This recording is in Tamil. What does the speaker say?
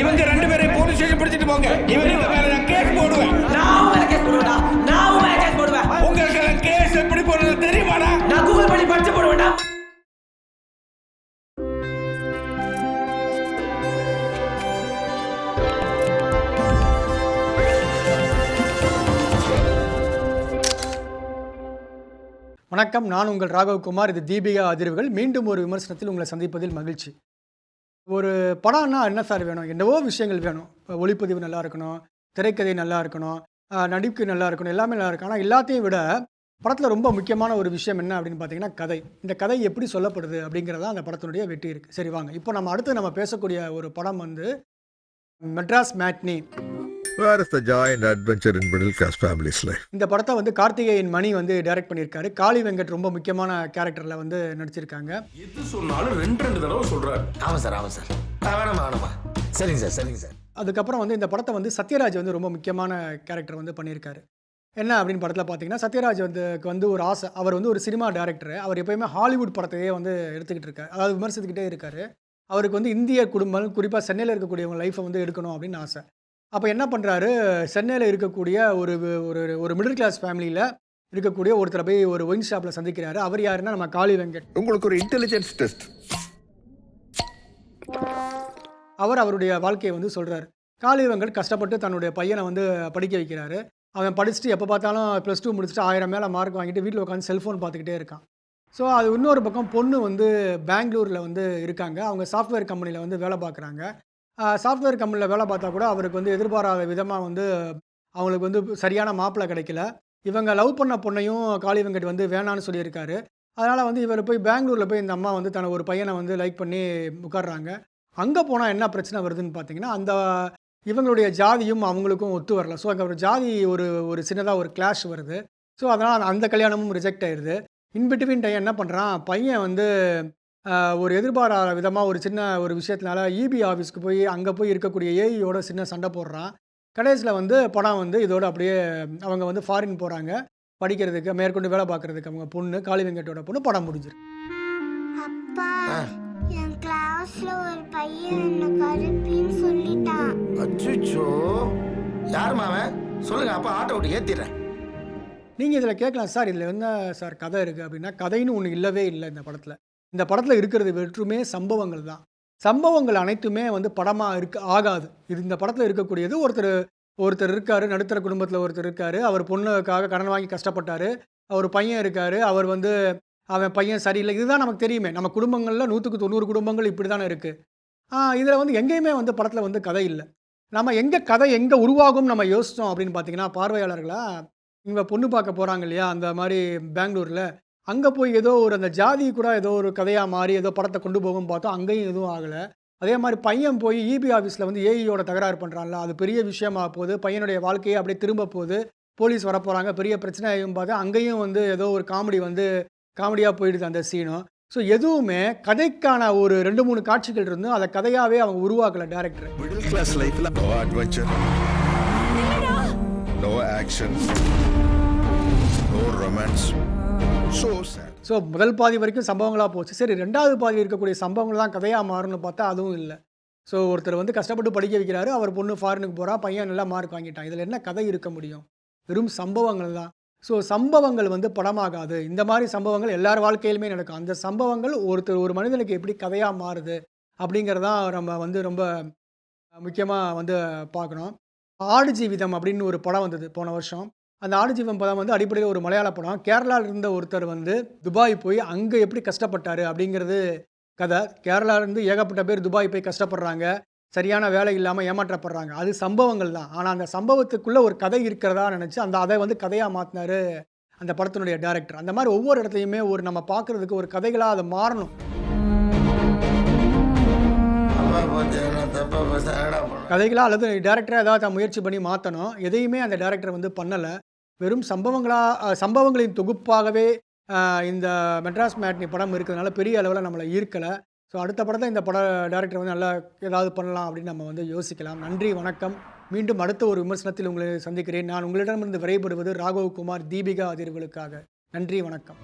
இவங்க ரெண்டு பேரை போலீஸ் ஸ்டேஷன் பிடிச்சிட்டு போங்க. இவங்க மேல நான் கேஸ் போடுவேன். நான் மேல கேஸ் போடுவேன்டா. நான் மேல கேஸ் போடுவேன். உங்களுக்கு எல்லாம் கேஸ் எப்படி போடுறது தெரியுமாடா? நான் கூகுள் பண்ணி படிச்சு போடுவேன்டா. வணக்கம். நான் உங்கள் ராகவ்குமார் இது தீபிகா அதிர்வுகள். மீண்டும் ஒரு விமர்சனத்தில் உங்களை சந்திப்பதில் மகிழ்ச்சி. ஒரு படம்னா என்ன சார் வேணும்? என்னவோ விஷயங்கள் வேணும். இப்போ ஒளிப்பதிவு நல்லா இருக்கணும் திரைக்கதை நல்லா இருக்கணும் நடிப்பு நல்லா இருக்கணும் எல்லாமே நல்லா இருக்கும் ஆனால் எல்லாத்தையும் விட படத்தில் ரொம்ப முக்கியமான ஒரு விஷயம் என்ன அப்படின்னு பார்த்தீங்கன்னா கதை. இந்த கதை எப்படி சொல்லப்படுது அப்படிங்கிறதா அந்த படத்தினுடைய வெற்றி இருக்குது சரி வாங்க. இப்போ நம்ம அடுத்து நம்ம பேசக்கூடிய ஒரு படம் வந்து Madras matinee Where is the joy and adventure in middle class families' life? இந்த படத்தை வந்து கார்த்திகேயன் மணி வந்து டைரக்ட் பண்ணியிருக்காரு. காளி வெங்கட் ரொம்ப முக்கியமான கேரக்டரில் வந்து நடிச்சிருக்காங்க. எது சொன்னாலும் ரெண்டு ரெண்டு தடவை சொல்றாரு. ஆமாம் சார் ஆமாம் சார். வேணாமா வேணாமா சரிங்க சார் சரிங்க சார். அதுக்கப்புறம் வந்து இந்த படத்தை வந்து சத்யராஜ் வந்து ரொம்ப முக்கியமான கேரக்டர் வந்து பண்ணியிருக்காரு. என்ன அப்படின்னு படத்தில் பார்த்தீங்கன்னா சத்யராஜ் வந்து வந்து ஒரு ஆசை. அவர் வந்து ஒரு சினிமா டேரக்டர் அவர் எப்பயுமே ஹாலிவுட் படத்தையே வந்து எடுத்துக்கிட்டு இருக்காரு. அதாவது விமர்சித்துக்கிட்டே இருக்காரு. அவருக்கு வந்து இந்திய குடும்பம் குறிப்பாக சென்னையில் இருக்கக்கூடியவங்க லைஃப்பை வந்து எடுக்கணும் அப்படின்னு ஆசை. அப்போ என்ன பண்ணுறாரு சென்னையில் இருக்கக்கூடிய ஒரு ஒரு ஒரு மிடில் கிளாஸ் ஃபேமிலியில் இருக்கக்கூடிய ஒருத்தரை போய் ஒரு ஒயின் ஷாப்பில் சந்திக்கிறாரு. அவர் யாருன்னா நம்ம காளி வெங்கட். உங்களுக்கு ஒரு இன்டெலிஜென்ஸ் டெஸ்ட் அவர் அவருடைய வாழ்க்கையை வந்து சொல்கிறார் காளி வெங்கட் கஷ்டப்பட்டு தன்னுடைய பையனை வந்து படிக்க வைக்கிறாரு. அவன் படிச்சுட்டு எப்போ பார்த்தாலும் ப்ளஸ் டூ முடிச்சுட்டு ஆயிரம் மேலே மார்க் வாங்கிட்டு வீட்டில் உட்காந்து செல்ஃபோன் பார்த்துக்கிட்டே இருக்கான். ஸோ அது இன்னொரு பக்கம் பொண்ணு வந்து பெங்களூரில் வந்து இருக்காங்க. அவங்க சாஃப்ட்வேர் கம்பெனியில் வந்து வேலை பார்க்குறாங்க. சாஃப்ட்வேர் கம்பெனியில் வேலை பார்த்தா கூட அவருக்கு வந்து எதிர்பாராத விதமாக வந்து அவங்களுக்கு வந்து சரியான மாப்பிள்ளை கிடைக்கல. இவங்க லவ் பண்ண பொண்ணையும் காளி வெங்கட் வந்து வேணான்னு சொல்லியிருக்காரு. அதனால் வந்து இவர் போய் பெங்களூரில் போய் இந்த அம்மா வந்து தன ஒரு பையனை வந்து லைக் பண்ணி உட்கார்றாங்க அங்கே போனால் என்ன பிரச்சனை வருதுன்னு பார்த்தீங்கன்னா அந்த இவங்களுடைய ஜாதியும் அவங்களுக்கும் ஒத்து வரல. ஸோ அங்கே ஒரு ஜாதி ஒரு ஒரு சின்னதாக ஒரு கிளாஷ் வருது. ஸோ அதனால் அந்த கல்யாணமும் ரிஜெக்ட் ஆயிடுது இன்பிட்வீன் டைம் என்ன பண்ணுறான் பையன் வந்து ஒரு எதிர்பாராத விதமாக ஒரு சின்ன ஒரு விஷயத்தினால இபி ஆஃபீஸ்க்கு போய் அங்கே போய் இருக்கக்கூடிய ஏஇயோட சின்ன சண்டை போடுறான். கடைசியில் வந்து படம் வந்து இதோட அப்படியே அவங்க வந்து ஃபாரின் போகிறாங்க படிக்கிறதுக்கு மேற்கொண்டு வேலை பார்க்குறதுக்கு அவங்க பொண்ணு காளி வெங்கட்டோட பொண்ணு படம் முடிஞ்சிருக்கு. சொல்லுங்க அப்பா ஆட்டோ விட்டு ஏத்திடுறேன். நீங்கள் இதில் கேட்கலாம் சார். இதில் என்ன சார் கதை இருக்குது அப்படின்னா கதைன்னு ஒன்று இல்லவே இல்லை இந்த படத்தில். இந்த படத்தில் இருக்கிறது வெற்றுமே சம்பவங்கள் தான். சம்பவங்கள் அனைத்துமே வந்து படமாக இருக்க ஆகாது. இது இந்த படத்தில் இருக்கக்கூடியது. ஒருத்தர் ஒருத்தர் இருக்கார் நடுத்தர குடும்பத்தில் ஒருத்தர் இருக்கார். அவர் பொண்ணுக்காக கடன் வாங்கி கஷ்டப்பட்டார். அவர் பையன் இருக்கார். அவர் வந்து அவன் பையன் சரியில்லை. இதுதான் நமக்கு தெரியுமே. நம்ம குடும்பங்களில் நூற்றுக்கு தொண்ணூறு குடும்பங்கள் இப்படி தானே இருக்குது இதில் வந்து எங்கேயுமே வந்து படத்தில் வந்து கதை இல்லை. நம்ம எங்கே கதை எங்கே உருவாகும் நம்ம யோசித்தோம் அப்படின்னு பார்த்தீங்கன்னா பார்வையாளர்களாக இவங்க பொண்ணு பார்க்க போகிறாங்க இல்லையா? அந்த மாதிரி பெங்களூரில் அங்கே போய் ஏதோ ஒரு அந்த ஜாதி கூட ஏதோ ஒரு கதையாக மாறி ஏதோ படத்தை கொண்டு போகும் பார்த்தோம். அங்கேயும் எதுவும் ஆகலை. அதே மாதிரி பையன் போய் இபி ஆஃபீஸில் வந்து ஏஇயோட தகராறு பண்ணுறான்ல அது பெரிய விஷயமா போகுது. பையனுடைய வாழ்க்கையே அப்படியே திரும்ப போகுது. போலீஸ் வரப்போகிறாங்க பெரிய பிரச்சனை ஆகும் பார்த்தா அங்கேயும் வந்து ஏதோ ஒரு காமெடி வந்து காமெடியாக போயிடுது அந்த சீனும் ஸோ எதுவுமே கதைக்கான ஒரு ரெண்டு மூணு காட்சிகள் இருந்தும் அதை கதையாகவே அவங்க உருவாக்கலை director action, no romance. So முதல் பாதி வரைக்கும் சம்பவங்களாக போச்சு. சரி ரெண்டாவது பாதி இருக்கக்கூடிய சம்பவங்கள் தான் கதையாக மாறும்னு பார்த்தா அதுவும் இல்லை. ஸோ ஒருத்தர் வந்து கஷ்டப்பட்டு படிக்க வைக்கிறாரு. அவர் பொண்ணு ஃபாரினுக்கு போகிறா பையன் நல்லா மார்க் வாங்கிட்டான். இதில் என்ன கதை இருக்க முடியும்? வெறும் சம்பவங்கள் தான். ஸோ சம்பவங்கள் வந்து படமாகாது. இந்த மாதிரி சம்பவங்கள் எல்லார் வாழ்க்கையிலுமே நடக்கும். அந்த சம்பவங்கள் ஒருத்தர் ஒரு மனிதனுக்கு எப்படி கதையாக மாறுது அப்படிங்கிறதான் நம்ம வந்து ரொம்ப முக்கியமாக வந்து பார்க்கணும். ஆடு ஜீவிதம் அப்படின்னு ஒரு படம் வந்தது போன வருஷம். அந்த ஆடுஜீவம் படம் வந்து அடிப்படையில் ஒரு மலையாள படம். கேரளாவில் இருந்த ஒருத்தர் வந்து துபாய் போய் அங்கே எப்படி கஷ்டப்பட்டாரு அப்படிங்கிறது கதை. கேரளாவிலேருந்து ஏகப்பட்ட பேர் துபாய் போய் கஷ்டப்படுறாங்க. சரியான வேலை இல்லாமல் ஏமாற்றப்படுறாங்க. அது சம்பவங்கள் தான். ஆனால் அந்த சம்பவத்துக்குள்ளே ஒரு கதை இருக்கிறதா நினச்சி அந்த அதை வந்து கதையாக மாற்றினாரு அந்த படத்தினுடைய டேரக்டர் அந்த மாதிரி ஒவ்வொரு இடத்துலையுமே ஒரு நம்ம பார்க்குறதுக்கு ஒரு கதைகளாக அதை மாறணும். கதைகளாக அல்லது டேரக்டராக ஏதாவது முயற்சி பண்ணி மாற்றணும் எதையுமே அந்த டேரக்டர் வந்து பண்ணலை. வெறும் சம்பவங்களாக சம்பவங்களின் தொகுப்பாகவே இந்த மெட்ராஸ் மேட்னி படம் இருக்கிறதுனால பெரிய அளவில் நம்மளை ஈர்க்கலை. ஸோ அடுத்த படத்தை இந்த பட டேரக்டர் வந்து நல்லா ஏதாவது பண்ணலாம் அப்படின்னு நம்ம வந்து யோசிக்கலாம். நன்றி வணக்கம். மீண்டும் அடுத்த ஒரு விமர்சனத்தில் உங்களை சந்திக்கிறேன். நான் உங்களிடமிருந்து விரைபடுவது ராகவ் குமார் தீபிகா அதிர்வுகளுக்காக. நன்றி வணக்கம்.